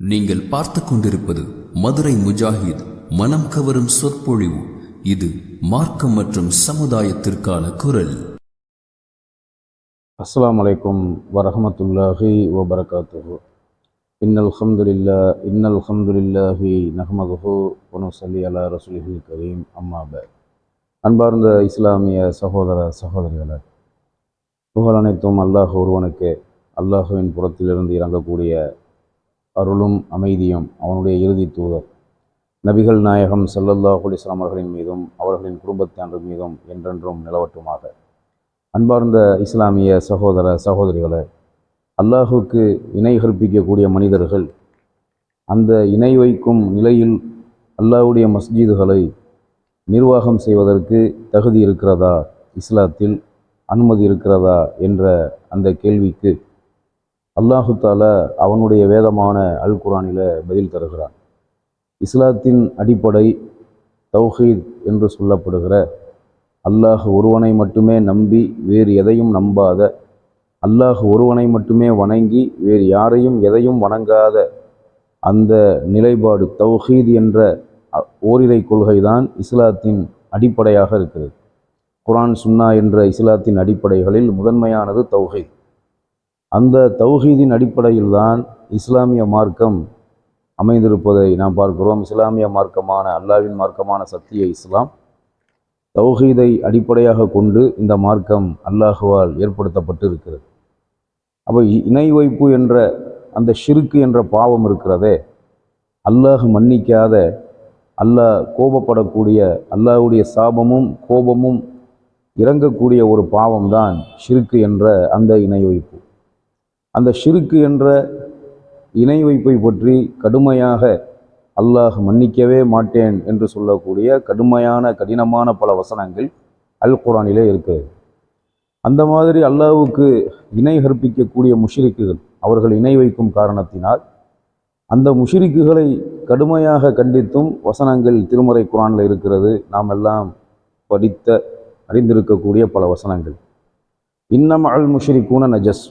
நீங்கள் பார்த்து கொண்டிருப்பது மதுரை முஜாஹித் மனம் கவரும் சொற்பொழிவு. இது மார்க்கம் மற்றும் சமுதாயத்திற்கான குரல். அஸ்லாம் வலைக்கும் வரஹமத்துல்லாஹி வபரகாத்துஹு. இன்னல் ஹம்துலில்லா இன்னல் ஹம்துலில்லாஹி நஹ்மதுஹு சல்லி அலா ரசூலிஹில் கரீம். அம்மாப அன்பார்ந்த இஸ்லாமிய சகோதர சகோதரிகளே புகழ் அனைத்தும் அல்லாஹ் ஒருவனுக்கு. அல்லாஹுவின் புறத்திலிருந்து இறங்கக்கூடிய அருளும் அமைதியும் அவனுடைய இறுதி தூதர். நபிகள் நாயகம் ஸல்லல்லாஹு அலைஹி அவர்களின் மீதும் அவர்களின் குடும்பத்தினர் மீதும் என்றென்றும் நிலவட்டுமாக. அன்பார்ந்த இஸ்லாமிய சகோதர சகோதரிகளே அல்லாஹுக்கு இணை கற்பிக்கக்கூடிய மனிதர்கள் அந்த இணை வைக்கும் நிலையில் அல்லாஹுடைய மஸ்ஜிதுகளை நிர்வாகம் செய்வதற்கு தகுதி இருக்கிறதா? இஸ்லாத்தில் அனுமதி இருக்கிறதா? என்ற அந்த கேள்விக்கு அல்லாஹுத்தால அவனுடைய வேதமான அல் குரானில பதில் தருகிறான். இஸ்லாத்தின் அடிப்படை தௌஹீத் என்று சொல்லப்படுகிற அல்லாஹ் ஒருவனை மட்டுமே நம்பி வேறு எதையும் நம்பாத அல்லாஹ் ஒருவனை மட்டுமே வணங்கி வேறு யாரையும் எதையும் வணங்காத அந்த நிலைப்பாடு தௌஹீத் என்ற ஓரிரை கொள்கைதான் இஸ்லாத்தின் அடிப்படையாக இருக்கிறது. குரான் சுன்னா என்ற இஸ்லாத்தின் அடிப்படைகளில் முதன்மையானது தௌஹீத். அந்த தௌஹீதின் அடிப்படையில்தான் இஸ்லாமிய மார்க்கம் அமைந்திருப்பதை நாம் பார்க்கிறோம். இஸ்லாமிய மார்க்கமான அல்லாவின் மார்க்கமான சத்திய இஸ்லாம் தௌஹீதை அடிப்படையாக கொண்டு இந்த மார்க்கம் அல்லாஹுவால் ஏற்படுத்தப்பட்டு இருக்கிறது அப்போ இணை வைப்பு என்ற அந்த ஷிருக்கு என்ற பாவம் இருக்கிறதே அல்லாஹ் மன்னிக்காத அல்லாஹ் கோபப்படக்கூடிய அல்லாஹ்வுடைய சாபமும் கோபமும் இறங்கக்கூடிய ஒரு பாவம்தான் ஷிருக்கு என்ற அந்த இணை வைப்பு. அந்த ஷிருக்கு என்ற இணை வைப்பை பற்றி கடுமையாக அல்லாஹ் மன்னிக்கவே மாட்டேன் என்று சொல்லக்கூடிய கடுமையான கடினமான பல வசனங்கள் அல் குரானிலே இருக்கிறது அந்த மாதிரி அல்லாவுக்கு இணை கற்பிக்கக்கூடிய முஷிரிக்குகள் அவர்கள் இணை வைக்கும் காரணத்தினால் அந்த முஷிரிக்குகளை கடுமையாக கண்டித்தும் வசனங்கள் திருமறை குரானில் இருக்கிறது. நாம் எல்லாம் படித்த அறிந்திருக்கக்கூடிய பல வசனங்கள். இன்னம் அல் முஷிரிக்கூன நஜஸ்.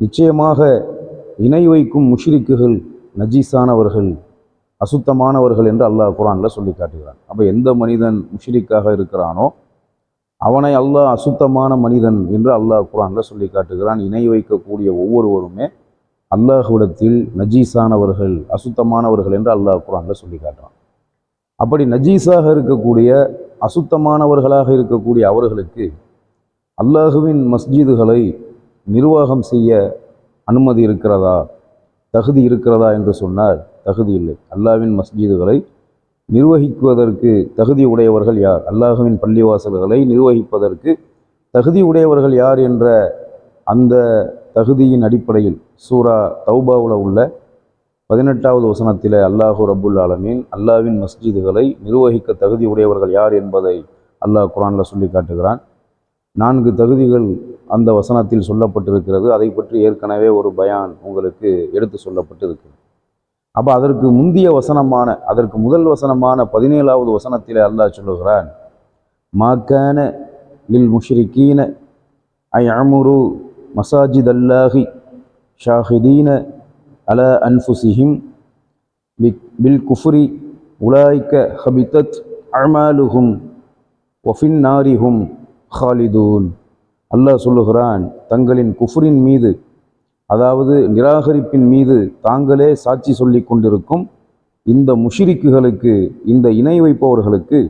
நிச்சயமாக இணை வைக்கும் முஷ்ரிக்குகள் நஜீஸானவர்கள் அசுத்தமானவர்கள் என்று அல்லாஹ் குரானில் சொல்லி காட்டுகிறான். அப்போ எந்த மனிதன் முஷ்ரிக்காக இருக்கிறானோ அவனை அல்லாஹ் அசுத்தமான மனிதன் என்று அல்லாஹ் குரானில் சொல்லி காட்டுகிறான். இணை வைக்கக்கூடிய ஒவ்வொருவருமே அல்லாஹ்விடத்தில் நஜீஸானவர்கள் அசுத்தமானவர்கள் என்று அல்லாஹ் குரானில் சொல்லி காட்டுறான். அப்படி நஜீஸாக இருக்கக்கூடிய அசுத்தமானவர்களாக இருக்கக்கூடிய அவர்களுக்கு அல்லாஹுவின் மஸ்ஜிதுகளை நிர்வாகம் செய்ய அனுமதி இருக்கிறதா? தகுதி இருக்கிறதா என்று சொன்னால் தகுதி இல்லை. அல்லாஹ்வின் மஸ்ஜிதுகளை நிர்வகிக்குவதற்கு தகுதி உடையவர்கள் யார்? அல்லாஹுவின் பள்ளிவாசல்களை நிர்வகிப்பதற்கு தகுதி உடையவர்கள் யார் என்ற அந்த தகுதியின் அடிப்படையில் சூரா தௌபாவில் உள்ள பதினெட்டாவது வசனத்தில் அல்லாஹு ரபுல் ஆலமீன் அல்லாவின் மஸ்ஜிதுகளை நிர்வகிக்க தகுதி உடையவர்கள் யார் என்பதை அல்லாஹ் குரானில் சொல்லி காட்டுகிறான். நான்கு தகுதிகள் அந்த வசனத்தில் சொல்லப்பட்டிருக்கிறது. அதை பற்றி ஏற்கனவே ஒரு பயான் உங்களுக்கு எடுத்து சொல்லப்பட்டிருக்கு அப்போ அதற்கு முந்திய வசனமான அதற்கு முதல் வசனமான பதினேழாவது வசனத்தில் அல்லாஹ் சொல்லுகிறான் மாக்கான லில் முஷ்ரிகீன ஐ அமுரு மசாஜித் அல்லாஹி ஷாஹிதீன அல அன்ஃபுசிஹிம் பிக் பில் குஃப்ரி உலாய்க்க ஹபிதத் அமாலுஹும் ஒஃபின் நாரிஹும் ஹாலிதூன் அல்லாஹ் சொல்லுகிறான் தங்களின் குஃபுரின் மீது அதாவது நிராகரிப்பின் மீது தாங்களே சாட்சி சொல்லி கொண்டிருக்கும் இந்த முஷிரிக்குகளுக்கு இந்த இணை வைப்பவர்களுக்கு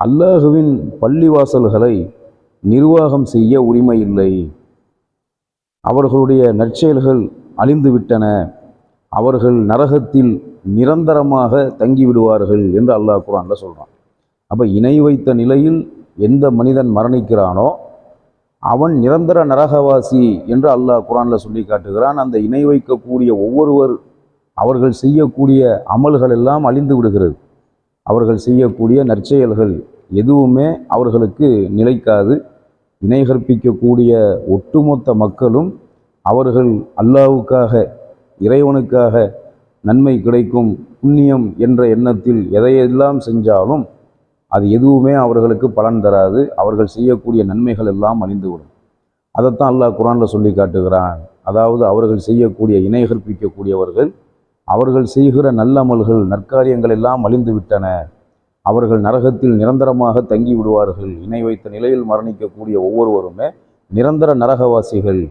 அல்லாஹுவின் பள்ளிவாசல்களை நிர்வாகம் செய்ய உரிமை இல்லை அவர்களுடைய நற்செயல்கள் அழிந்துவிட்டன. அவர்கள் நரகத்தில் நிரந்தரமாக தங்கிவிடுவார்கள் என்று அல்லாஹ் குரான்ல சொல்கிறான் அப்ப இணை வைத்த நிலையில் எந்த மனிதன் மரணிக்கிறானோ அவன் நிரந்தர நரகவாசி என்று அல்லாஹ் குரானில் சொல்லி காட்டுகிறான். அந்த இணை வைக்கக்கூடிய ஒவ்வொருவர் அவர்கள் செய்யக்கூடிய அமல்கள் எல்லாம் அழிந்து விடுகிறது. அவர்கள் செய்யக்கூடிய நற்செயல்கள் எதுவுமே அவர்களுக்கு நிலைக்காது. இணை கற்பிக்கக்கூடிய ஒட்டுமொத்த மக்களும் அவர்கள் அல்லாஹ்வுக்காக இறைவனுக்காக நன்மை கிடைக்கும் புண்ணியம் என்ற எண்ணத்தில் எதையெல்லாம் செஞ்சாலும் அது எதுவுமே அவர்களுக்கு பலன் தராது. அவர்கள் செய்யக்கூடிய நன்மைகள் எல்லாம் அழிந்துவிடும். அதைத்தான் அல்லாஹ் குரானில் சொல்லி காட்டுகிறான். அதாவது அவர்கள் செய்யக்கூடிய இணை கற்பிக்கக்கூடியவர்கள் அவர்கள் செய்கிற நல்லமல்கள் நற்காரியங்கள் எல்லாம் அழிந்து விட்டன. அவர்கள் நரகத்தில் நிரந்தரமாக தங்கி விடுவார்கள். இணை வைத்த நிலையில் மரணிக்கக்கூடிய ஒவ்வொருவருமே நிரந்தர நரகவாசிகள்.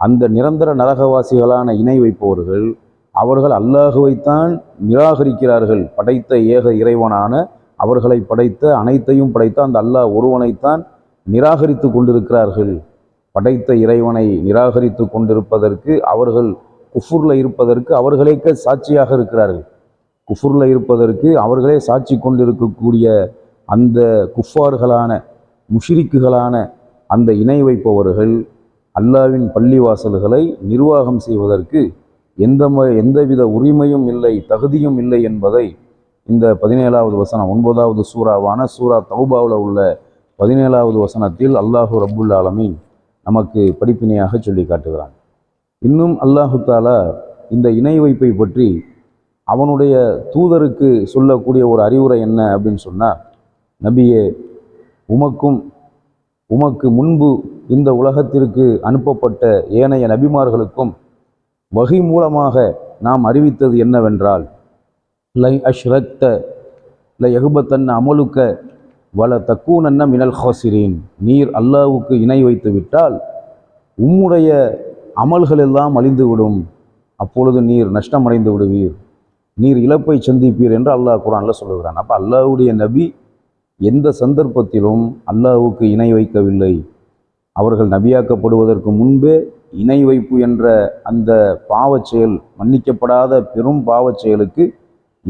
அந்த நிரந்தர நரகவாசிகளான இணை வைப்பவர்கள் அவர்கள் அல்லாஹுவைத்தான் நிராகரிக்கிறார்கள். படைத்த ஏக இறைவனான அவர்களை படைத்த அனைத்தையும் படைத்த அந்த அல்லாஹ் ஒருவனைத்தான் நிராகரித்து கொண்டிருக்கிறார்கள். படைத்த இறைவனை நிராகரித்து கொண்டிருப்பதற்கு அவர்கள் குஃபூரில் இருப்பதற்கு அவர்களேக்க சாட்சியாக இருக்கிறார்கள். குஃபூரில் இருப்பதற்கு அவர்களே சாட்சி கொண்டிருக்கக்கூடிய அந்த குஃபார்களான முஷிரிக்குகளான அந்த இணை வைப்பவர்கள் அல்லாவின் பள்ளிவாசல்களை நிர்வாகம் செய்வதற்கு எந்த ம- எந்தவித உரிமையும் இல்லை தகுதியும் இல்லை என்பதை இந்த பதினேழாவது வசனம் ஒன்பதாவது சூறாவான சூரா தௌபாவில் உள்ள பதினேழாவது வசனத்தில் அல்லாஹு ரபுல் ஆலமின் நமக்கு படிப்பினையாக சொல்லி காட்டுகிறான். இன்னும் அல்லாஹு தாலா இந்த இணை வைப்பை பற்றி அவனுடைய தூதருக்கு சொல்லக்கூடிய ஒரு அறிவுரை என்ன அப்படின்னு சொன்னால் நபியே உமக்கும் உமக்கு முன்பு இந்த உலகத்திற்கு அனுப்பப்பட்ட ஏனைய நபிமார்களுக்கும் வகை மூலமாக நாம் அறிவித்தது என்னவென்றால் லை அஷ்ரத்த லை எகுபத்தன் அமலுக்க வல தக்கூனன்ன மினல் ஹாசிரீன். நீர் அல்லாவுக்கு இணை வைத்து விட்டால் உம்முடைய அமல்கள் எல்லாம் அழிந்துவிடும். அப்பொழுது நீர் நஷ்டமடைந்து விடுவீர். நீர் இழப்பை சந்திப்பீர் என்று அல்லாஹ் குரானில் சொல்லுகிறான். அப்போ அல்லாஹுடைய நபி எந்த சந்தர்ப்பத்திலும் அல்லாஹுக்கு இணை வைக்கவில்லை. அவர்கள் நபியாக்கப்படுவதற்கு முன்பே இணை வைப்பு என்ற அந்த பாவச் செயல் மன்னிக்கப்படாத பெரும் பாவச் செயலுக்கு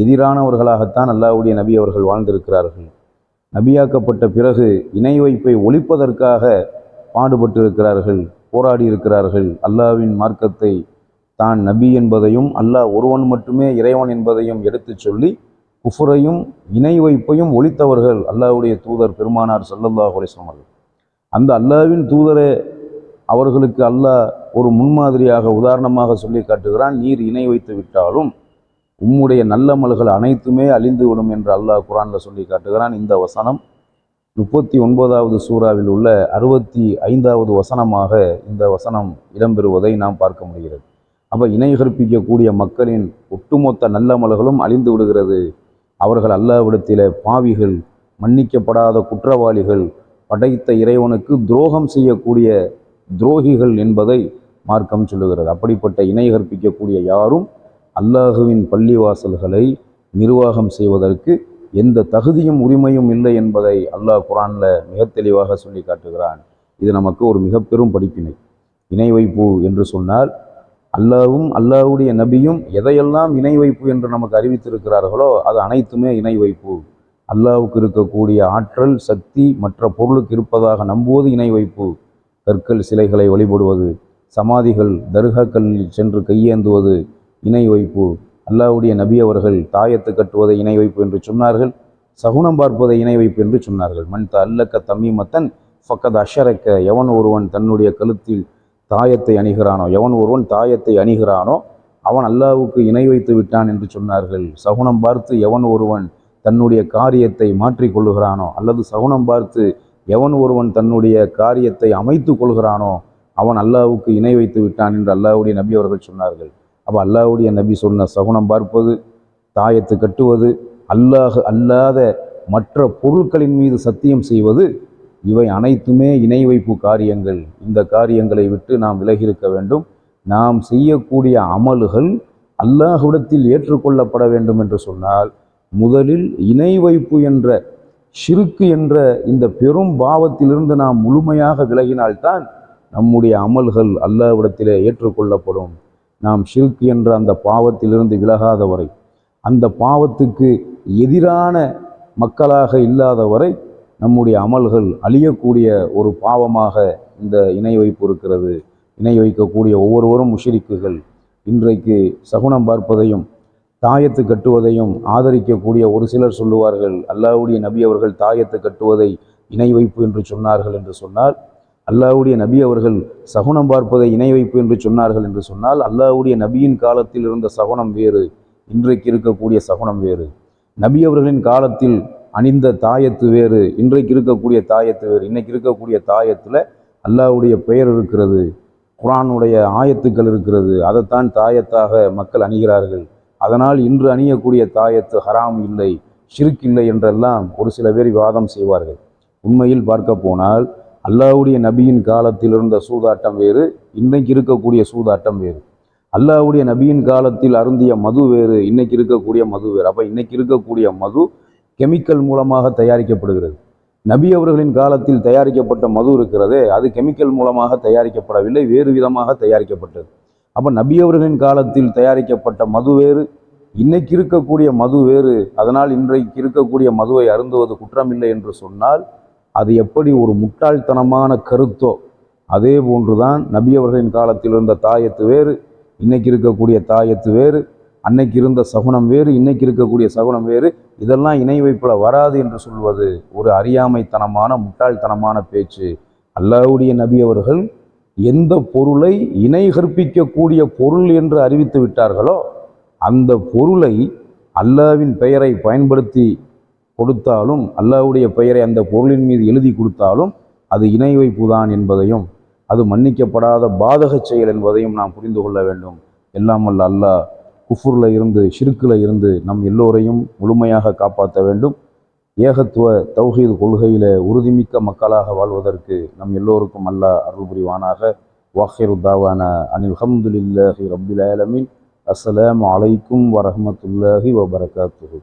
எதிரானவர்களாகத்தான் அல்லாவுடைய நபி அவர்கள் வாழ்ந்திருக்கிறார்கள். நபியாக்கப்பட்ட பிறகு இணை வைப்பை ஒழிப்பதற்காக பாடுபட்டு இருக்கிறார்கள் போராடி இருக்கிறார்கள் அல்லாஹ்வின் மார்க்கத்தை தான் நபி என்பதையும் அல்லாஹ் ஒருவன் மட்டுமே இறைவன் என்பதையும் எடுத்துச் சொல்லி குஃபுரையும் இணை வைப்பையும் ஒழித்தவர்கள் அல்லாவுடைய தூதர் பெருமானார் ஸல்லல்லாஹு அலைஹி அவர்கள். அந்த அல்லாஹ்வின் தூதரே அவர்களுக்கு அல்லாஹ் ஒரு முன்மாதிரியாக உதாரணமாக சொல்லி காட்டுகிறான் நீர் இணை வைத்து விட்டாலும் உம்முடைய நல்லமல்கள் அனைத்துமே அழிந்து விடும் என்று அல்லாஹ் குரானில் சொல்லி காட்டுகிறான். இந்த வசனம் முப்பத்தி ஒன்பதாவது சூறாவில் உள்ள அறுபத்தி ஐந்தாவது வசனமாக இந்த வசனம் இடம்பெறுவதை நாம் பார்க்க முடிகிறது. அப்போ இணை கற்பிக்கக்கூடிய மக்களின் ஒட்டுமொத்த நல்லமல்களும் அழிந்து விடுகிறது. அவர்கள் அல்லாவிடத்தில் பாவிகள் மன்னிக்கப்படாத குற்றவாளிகள் படைத்த இறைவனுக்கு துரோகம் செய்யக்கூடிய துரோகிகள் என்பதை மார்க்கம் சொல்லுகிறது. அப்படிப்பட்ட இணை கற்பிக்கக்கூடிய யாரும் அல்லாஹுவின் பள்ளிவாசல்களை நிர்வாகம் செய்வதற்கு எந்த தகுதியும் உரிமையும் இல்லை என்பதை அல்லாஹ் குரானில் மிக தெளிவாக சொல்லி காட்டுகிறான். இது நமக்கு ஒரு மிக பெரும் படிப்பினை. இணை வைப்பு என்று சொன்னால் அல்லாவும் அல்லாஹ்வுடைய நபியும் எதையெல்லாம் இணை வைப்பு என்று நமக்கு அறிவித்திருக்கிறார்களோ அது அனைத்துமே இணை வைப்பு. அல்லாவுக்கு இருக்கக்கூடிய ஆற்றல் சக்தி மற்ற பொருளுக்கு இருப்பதாக நம்புவது இணை வைப்பு. கற்கள் சிலைகளை வழிபடுவது சமாதிகள் தர்காக்களில் சென்று கையேந்துவது இணை வைப்பு. அல்லாஹ்வுடைய நபி அவர்கள் தாயத்து கட்டுவதை இணை வைப்பு என்று சொன்னார்கள். சகுனம் பார்ப்பதை இணை வைப்பு என்று சொன்னார்கள். மண் த அல்லக்க தம்மீமத்தன் ஃபக்கத் அஷரக்க எவன் ஒருவன் தன்னுடைய கழுத்தில் தாயத்தை அணிகிறானோ எவன் ஒருவன் தாயத்தை அணிகிறானோ அவன் அல்லாவுக்கு இணை வைத்து விட்டான் என்று சொன்னார்கள். சகுனம் பார்த்து எவன் ஒருவன் தன்னுடைய காரியத்தை மாற்றிக் கொள்ளுகிறானோ அல்லது சகுனம் பார்த்து எவன் ஒருவன் தன்னுடைய காரியத்தை அமைத்து கொள்கிறானோ அவன் அல்லாவுக்கு இணை வைத்து விட்டான் என்று அல்லாவுடைய நபி அவர்கள் சொன்னார்கள். அப்போ அல்லாஹ்வுடைய நபி சொன்ன சகுனம் பார்ப்பது தாயத்து கட்டுவது அல்லாஹ் அல்லாத மற்ற பொருட்களின் மீது சத்தியம் செய்வது இவை அனைத்துமே இணை வைப்பு காரியங்கள். இந்த காரியங்களை விட்டு நாம் விலகியிருக்க வேண்டும். நாம் செய்யக்கூடிய அமல்கள் அல்லாஹ்விடத்தில் ஏற்றுக்கொள்ளப்பட வேண்டும் என்று சொன்னால் முதலில் இணை வைப்பு என்ற ஷிருக்கு என்ற இந்த பெரும் பாவத்திலிருந்து நாம் முழுமையாக விலகினால்தான் நம்முடைய அமல்கள் அல்லாஹ்விடத்திலே ஏற்றுக்கொள்ளப்படும். நாம் ஷில்க் என்ற அந்த பாவத்திலிருந்து விலகாத வரை அந்த பாவத்துக்கு எதிரான மக்களாக இல்லாத வரை நம்முடைய அமல்கள் அழியக்கூடிய ஒரு பாவமாக இந்த இணை வைப்பு இருக்கிறது. இணை வைக்கக்கூடிய ஒவ்வொருவரும் முஷிரிக்குகள். இன்றைக்கு சகுனம் பார்ப்பதையும் தாயத்து கட்டுவதையும் ஆதரிக்கக்கூடிய ஒரு சிலர் சொல்லுவார்கள் அல்லாவுடைய நபி அவர்கள் தாயத்து கட்டுவதை இணை வைப்பு என்று சொன்னார்கள் என்று சொன்னால் அல்லாவுடைய நபி அவர்கள் சகுனம் பார்ப்பதை இணை வைப்பு என்று சொன்னார்கள் என்று சொன்னால் அல்லாவுடைய நபியின் காலத்தில் இருந்த சகுனம் வேறு இன்றைக்கு இருக்கக்கூடிய சகுனம் வேறு. நபி அவர்களின் காலத்தில் அணிந்த தாயத்து வேறு இன்றைக்கு இருக்கக்கூடிய தாயத்து வேறு இன்றைக்கு இருக்கக்கூடிய தாயத்தில் அல்லாவுடைய பெயர் இருக்கிறது குரானுடைய ஆயத்துக்கள் இருக்கிறது அதைத்தான் தாயத்தாக மக்கள் அணிகிறார்கள். அதனால் இன்று அணியக்கூடிய தாயத்து ஹராம் இல்லை ஷிர்க் இல்லை என்றெல்லாம் ஒரு சில பேர் விவாதம் செய்வார்கள். உண்மையில் பார்க்க போனால் அல்லாவுடைய நபியின் காலத்தில் இருந்த சூதாட்டம் வேறு இன்றைக்கு இருக்கக்கூடிய சூதாட்டம் வேறு. அல்லாவுடைய நபியின் காலத்தில் அருந்திய மது வேறு இன்னைக்கு இருக்கக்கூடிய மது வேறு. அப்போ இன்னைக்கு இருக்கக்கூடிய மது கெமிக்கல் மூலமாக தயாரிக்கப்படுகிறது. நபி அவர்களின் காலத்தில் தயாரிக்கப்பட்ட மது இருக்கிறதே அது கெமிக்கல் மூலமாக தயாரிக்கப்படவில்லை வேறு விதமாக தயாரிக்கப்பட்டது. அப்போ நபி அவர்களின் காலத்தில் தயாரிக்கப்பட்ட மது வேறு இன்னைக்கு இருக்கக்கூடிய மது வேறு. அதனால் இன்றைக்கு இருக்கக்கூடிய மதுவை அருந்துவது குற்றமில்லை என்று சொன்னால் அது எப்படி ஒரு முட்டாள்தனமான கருத்தோ அதே போன்றுதான் நபி அவர்களின் காலத்தில் இருந்த தாயத்து வேறு இன்னைக்கு இருக்கக்கூடிய தாயத்து வேறு அன்னைக்கு இருந்த சகுனம் வேறு இன்னைக்கு இருக்கக்கூடிய சகுனம் வேறு இதெல்லாம் இணை வைப்பில் வராது என்று சொல்வது ஒரு அறியாமைத்தனமான முட்டாள்தனமான பேச்சு. அல்லாஹ்வுடைய நபி அவர்கள் எந்த பொருளை இணை கற்பிக்கக்கூடிய பொருள் என்று அறிவித்து விட்டார்களோ அந்த பொருளை அல்லாவின் பெயரை பயன்படுத்தி கொடுத்தாலும் அல்லாஹ்வுடைய பெயரை அந்த பொருளின் மீது எழுதி கொடுத்தாலும் அது இணை வைப்புதான் என்பதையும் அது மன்னிக்கப்படாத பாதகச் செயல் என்பதையும் நாம் புரிந்து கொள்ள வேண்டும். எல்லாம் அல்ல அல்லாஹ் குஃபுரில் இருந்து ஷிருக்கில் இருந்து நம் எல்லோரையும் முழுமையாக காப்பாற்ற வேண்டும். ஏகத்துவ தௌஹீது கொள்கையில் உறுதிமிக்க மக்களாக வாழ்வதற்கு நம் எல்லோருக்கும் அல்லாஹ் அருள் புரிவானாக வாஹிர் தாவான அனில் ஹம்துலில்லாஹி ரப்பில் ஆலமின். அஸ்லாம் அலைக்கும் வரமத்துல்லாஹி வபரகாத்து